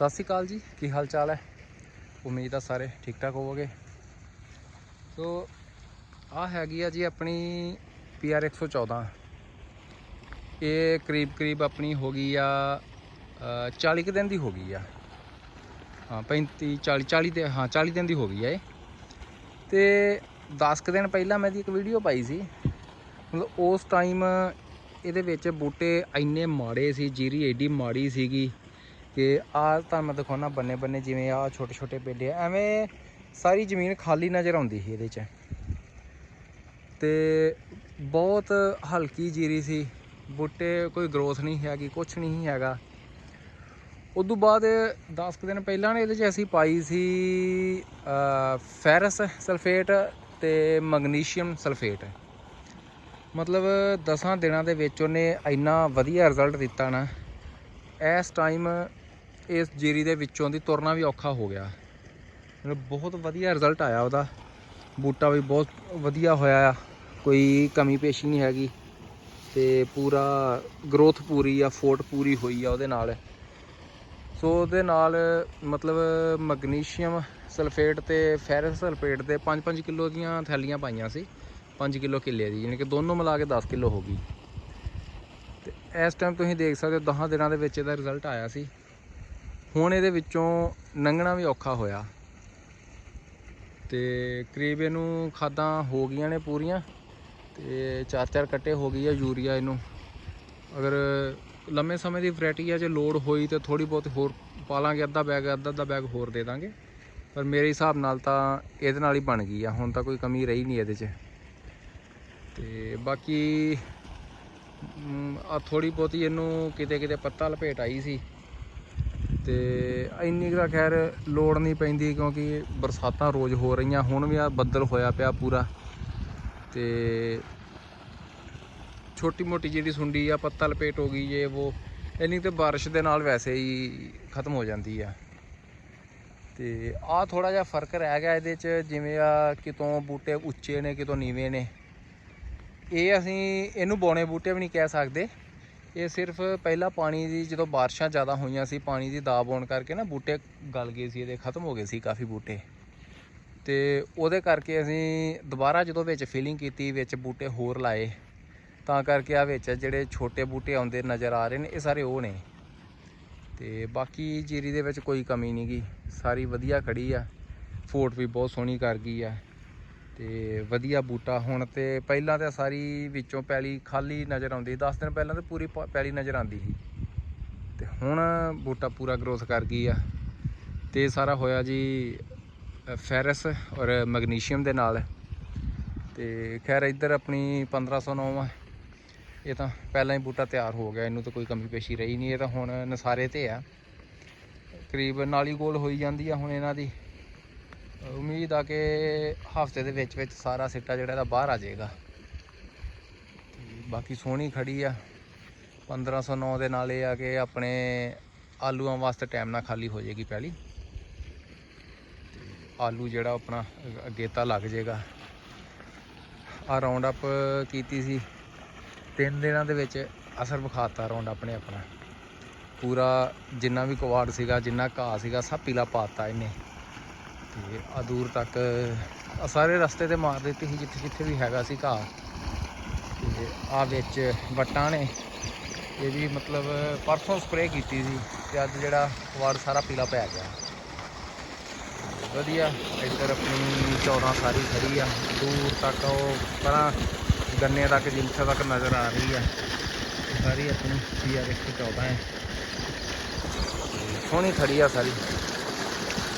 ਸਤਿ ਸ਼੍ਰੀ ਅਕਾਲ ਜੀ ਕੀ ਹਾਲ ਚਾਲ ਹੈ? ਉਮੀਦ ਆ ਸਾਰੇ ਠੀਕ ਠਾਕ ਹੋਵੋਗੇ। ਸੋ ਆ ਹੈਗੀ ਆ ਜੀ ਆਪਣੀ PR 114 ਇਹ ਕਰੀਬ ਕਰੀਬ ਆਪਣੀ ਹੋ ਗਈ ਆ ਅ, 40 ਕੁ ਦਿਨ ਦੀ ਹੋ ਗਈ ਆ। ਹਾਂ 35 40 40 ਦੇ ਹਾਂ 40 ਦਿਨ ਦੀ ਹੋ ਗਈ ਆ ਇਹ। ਤੇ 10 ਕੁ ਦਿਨ ਪਹਿਲਾਂ ਮੈਂ ਦੀ ਇੱਕ ਵੀਡੀਓ ਪਾਈ ਸੀ। ਮਤਲਬ ਉਸ ਟਾਈਮ ਇਹਦੇ ਵਿੱਚ ਬੂਟੇ ਇੰਨੇ ਮਾੜੇ ਸੀ ਜੀਰੀ ਐਡੀ ਮਾੜੀ ਸੀਗੀ। ਕਿ ਆ ਤਾਂ ਮੈਂ ਦਿਖਾਉਣਾ ਬੰਨੇ ਬੰਨੇ ਜਿਵੇਂ ਆ ਛੋਟੇ ਛੋਟੇ ਪੇਡੇ ਐਵੇਂ ਸਾਰੀ ਜ਼ਮੀਨ ਖਾਲੀ ਨਜ਼ਰ ਆਉਂਦੀ ਸੀ ਇਹਦੇ 'ਚ। ਤੇ ਬਹੁਤ ਹਲਕੀ ਜੀਰੀ ਸੀ। ਬੂਟੇ ਕੋਈ ਗਰੋਥ ਨਹੀਂ ਹੈਗੀ ਕੁਝ ਨਹੀਂ ਹੈਗਾ। ਉਦੋਂ ਬਾਅਦ 10 ਕੁ ਦਿਨ ਪਹਿਲਾਂ ਨੇ ਇਹਦੇ 'ਚ ਅਸੀਂ ਪਾਈ ਸੀ ਫੈਰਸ ਸਲਫੇਟ ਤੇ ਮੈਗਨੀਸ਼ੀਅਮ ਸਲਫੇਟ ਮਤਲਬ 10 ਦਿਨਾਂ ਦੇ ਵਿੱਚ ਉਹਨੇ ਇੰਨਾ ਵਧੀਆ ਰਿਜ਼ਲਟ ਦਿੱਤਾ ਨਾ। ਇਸ ਟਾਈਮ ਇਸ ਜੀਰੀ ਦੇ ਵਿੱਚੋਂ ਦੀ ਤੁਰਨਾ ਵੀ ਔਖਾ ਹੋ ਗਿਆ। ਬਹੁਤ ਵਧੀਆ ਰਿਜ਼ਲਟ ਆਇਆ ਉਹਦਾ। ਬੂਟਾ ਵੀ ਬਹੁਤ ਵਧੀਆ ਹੋਇਆ ਆ। ਕੋਈ ਕਮੀ ਪੇਸ਼ੀ ਨਹੀਂ ਹੈਗੀ। ਤੇ ਪੂਰਾ ਗਰੋਥ ਪੂਰੀ ਆ, ਫੋਟ ਪੂਰੀ ਹੋਈ ਆ ਉਹਦੇ ਨਾਲ। ਸੋ ਉਹਦੇ ਨਾਲ ਮਤਲਬ ਮੈਗਨੀਸ਼ੀਅਮ ਸਲਫੇਟ ਤੇ ਫੈਰਸ ਸਲਫੇਟ ਦੇ 5-5 ਕਿਲੋ ਦੀਆਂ ਥੈਲੀਆਂ ਪਾਈਆਂ ਸੀ। 5 ਕਿਲੋ ਕਿੱਲੇ ਦੀ, ਯਾਨੀ ਕਿ ਦੋਨੋਂ ਮਿਲਾ ਕੇ 10 ਕਿਲੋ ਹੋ ਗਈ। ਤੇ ਇਸ ਟਾਈਮ ਤੁਸੀਂ ਦੇਖ ਸਕਦੇ ਹੋ 10 ਦਿਨਾਂ ਦੇ ਵਿੱਚ ਇਹਦਾ ਰਿਜ਼ਲਟ ਆਇਆ ਸੀ। ਹੁਣ ਇਹਦੇ ਵਿੱਚੋਂ ਲੰਘਣਾ ਵੀ ਔਖਾ ਹੋਇਆ। ਤੇ ਕਰੀਬ ਇਹਨੂੰ ਖਾਦਾਂ ਹੋ ਗਈਆਂ ਨੇ ਪੂਰੀਆਂ, ਤੇ ਚਾਰ ਚਾਰ ਕੱਟੇ ਹੋ ਗਈ ਆ ਯੂਰੀਆ ਇਹਨੂੰ। ਅਗਰ ਲੰਮੇ ਸਮੇਂ ਦੀ ਵੈਰਾਈਟੀ ਆ, ਜੇ ਲੋਡ ਹੋਈ ਤੇ ਥੋੜੀ ਬਹੁਤ ਹੋਰ ਪਾ ਲਾਂਗੇ ਅੱਧਾ ਬੈਗ ਅੱਧਾ ਅੱਧਾ ਬੈਗ ਹੋਰ ਦੇ ਦਾਂਗੇ। ਪਰ ਮੇਰੇ ਹਿਸਾਬ ਨਾਲ ਤਾਂ ਇਹਦੇ ਨਾਲ ਹੀ ਬਣ ਗਈ ਆ, ਹੁਣ ਤਾਂ ਕੋਈ ਕਮੀ ਰਹੀ ਨਹੀਂ ਇਹਦੇ 'ਚ। ਤੇ ਬਾਕੀ ਆ ਥੋੜੀ ਬਹੁਤੀ ਇਹਨੂੰ ਕਿਤੇ ਕਿਤੇ ਪੱਤਾ ਲਪੇਟ ਆਈ ਸੀ। ਤੇ ਇੰਨੀ ਕੁ ਤਾਂ ਖੈਰ ਲੋੜ ਨਹੀਂ ਪੈਂਦੀ ਕਿਉਂਕਿ ਬਰਸਾਤਾਂ ਰੋਜ਼ ਹੋ ਰਹੀਆਂ, ਹੁਣ ਵੀ ਆ ਬੱਦਲ ਹੋਇਆ ਪਿਆ ਪੂਰਾ ਤੇ ਛੋਟੀ ਮੋਟੀ ਜਿਹੜੀ ਸੁੰਡੀ ਆ ਪੱਤਾ ਲਪੇਟ ਹੋ ਗਈ ਜੇ ਉਹ ਇੰਨੀ ਤੇ ਬਾਰਿਸ਼ ਦੇ ਨਾਲ ਵੈਸੇ ਹੀ ਖਤਮ ਹੋ ਜਾਂਦੀ ਆ। ਤੇ ਆ ਥੋੜਾ ਜਿਹਾ ਫ਼ਰਕ ਰਹਿ ਗਿਆ ਇਹਦੇ ਚ, ਜਿਵੇਂ ਆ ਕਿਤੋਂ ਬੂਟੇ ਉੱਚੇ ਨੇ, ਕਿਤੋਂ ਨੀਵੇਂ ਨੇ। ਇਹ ਅਸੀਂ ਇਹਨੂੰ ਬੋਣੇ ਬੂਟੇ ਵੀ ਨਹੀਂ ਕਹਿ ਸਕਦੇ। ਇਹ ਸਿਰਫ ਪਹਿਲਾਂ ਪਾਣੀ ਦੀ ਜਦੋਂ ਬਾਰਿਸ਼ਾਂ ਜ਼ਿਆਦਾ ਹੋਈਆਂ ਸੀ, ਪਾਣੀ ਦੀ ਦਾਬ ਆਉਣ ਕਰਕੇ ਨਾ ਬੂਟੇ ਗਲ ਗਏ ਸੀ, ਇਹਦੇ ਖਤਮ ਹੋ ਗਏ ਸੀ ਕਾਫੀ ਬੂਟੇ। ਤੇ ਉਹਦੇ ਕਰਕੇ ਅਸੀਂ ਦੁਬਾਰਾ ਜਦੋਂ ਵਿੱਚ ਫਿਲਿੰਗ ਕੀਤੀ, ਵਿੱਚ ਬੂਟੇ ਹੋਰ ਲਾਏ, ਤਾਂ ਕਰਕੇ ਆ ਵਿੱਚ ਜਿਹੜੇ ਛੋਟੇ ਬੂਟੇ ਆਉਂਦੇ ਨਜ਼ਰ ਆ ਰਹੇ ਨੇ, ਇਹ ਸਾਰੇ ਉਹ ਨੇ। ਤੇ ਬਾਕੀ ਜੀਰੀ ਦੇ ਵਿੱਚ ਕੋਈ ਕਮੀ ਨਹੀਂ ਗੀ ਸਾਰੀ ਵਧੀਆ ਖੜੀ ਆ ਫੋਟ ਵੀ ਬਹੁਤ ਸੋਹਣੀ ਕਰ ਗਈ ਆ। ਤੇ ਵਧੀਆ ਬੂਟਾ ਹੁਣ ਤੇ ਪਹਿਲਾਂ ਤਾਂ ਸਾਰੀ ਵਿੱਚੋਂ ਪੈਲੀ ਖਾਲੀ ਨਜ਼ਰ ਆਉਂਦੀ 10 ਦਿਨ ਪਹਿਲਾਂ ਤਾਂ ਪੂਰੀ ਪ- ਪੈਲੀ ਨਜ਼ਰ ਆਉਂਦੀ ਸੀ। ਤੇ ਹੁਣ ਬੂਟਾ ਪੂਰਾ ਗਰੋਥ ਕਰ ਗਈ ਆ। ਤੇ ਸਾਰਾ ਹੋਇਆ ਜੀ ਫੈਰਸ ਔਰ ਮੈਗਨੀਸ਼ੀਅਮ ਦੇ ਨਾਲ। ਤੇ ਖੈਰ ਇੱਧਰ ਆਪਣੀ 1509 ਆ। ਇਹ ਤਾਂ ਪਹਿਲਾਂ ਹੀ ਬੂਟਾ ਤਿਆਰ ਹੋ ਗਿਆ, ਇਹਨੂੰ ਤਾਂ ਕੋਈ ਕਮੀ ਪੇਸ਼ੀ ਰਹੀ ਨਹੀਂ। ਇਹ ਤਾਂ ਹੁਣ ਨਸਾਰੇ ਤੇ ਆ। ਕਰੀਬ ਨਾਲੀ ਗੋਲ ਹੋਈ ਜਾਂਦੀ ਆ ਹੁਣ ਇਹਨਾਂ ਦੀ। ਉਮੀਦ ਆ ਕਿ ਹਫ਼ਤੇ ਦੇ ਵਿੱਚ ਵਿੱਚ ਸਾਰਾ ਸਿੱਟਾ ਜਿਹੜਾ ਇਹਦਾ ਬਾਹਰ ਆ ਜਾਏਗਾ। ਬਾਕੀ ਸੋਹਣੀ ਖੜੀ ਆ। 1509 ਦੇ ਨਾਲ ਇਹ ਆ ਕਿ ਆਪਣੇ ਆਲੂਆਂ ਵਾਸਤੇ ਟਾਈਮ ਨਾਲ ਖਾਲੀ ਹੋ ਜਾਏਗੀ ਪਹਿਲੀ ਆਲੂ ਜਿਹੜਾ ਆਪਣਾ ਅ- ਅਗੇਤਾ ਲੱਗ ਜਾਏਗਾ। ਆ ਰਾਉਂਡ ਅਪ ਕੀਤੀ ਸੀ। ਤਿੰਨ ਦਿਨਾਂ ਦੇ ਵਿੱਚ ਅਸਰ ਵਿਖਾਤਾ ਰਾਉਂਡ ਅਪ ਨੇ ਆਪਣਾ। ਪੂਰਾ ਜਿੰਨਾ ਵੀ ਕੁਆੜ ਸੀਗਾ, ਜਿੰਨਾ ਘਾਹ ਸੀਗਾ, ਸਭ ਪੀਲਾ ਪਾਤਾ ਇਹਨੇ। ਤੇ ਆ ਦੂਰ ਤੱਕ ਸਾਰੇ ਰਸਤੇ ਤੇ ਮਾਰ ਦਿੱਤੀ ਸੀ, ਜਿੱਥੇ ਜਿੱਥੇ ਵੀ ਹੈਗਾ ਸੀ ਘਾਹ। ਤੇ ਆ ਵਿੱਚ ਵੱਟਾਂ ਨੇ। ਇਹ ਵੀ ਮਤਲਬ ਪਰਸੋਂ ਸਪਰੇਅ ਕੀਤੀ ਸੀ ਤੇ ਅੱਜ ਜਿਹੜਾ ਕੁਆੜ ਸਾਰਾ ਪੀਲਾ ਪੈ ਗਿਆ। ਵਧੀਆ, ਇੱਧਰ ਆਪਣੀ 14 ਸਾਰੀ ਖੜੀ ਆ। ਦੂਰ ਤੱਕ ਉਹ ਪਰਾਂ ਗੰਨੇ ਤੱਕ ਜਿੱਥੇ ਤੱਕ ਨਜ਼ਰ ਆ ਰਹੀ ਆ। ਸਾਰੀ ਆਪਣੀ PR 114 ਹੈ। ਸੋਹਣੀ ਖੜੀ ਆ ਸਾਰੀ।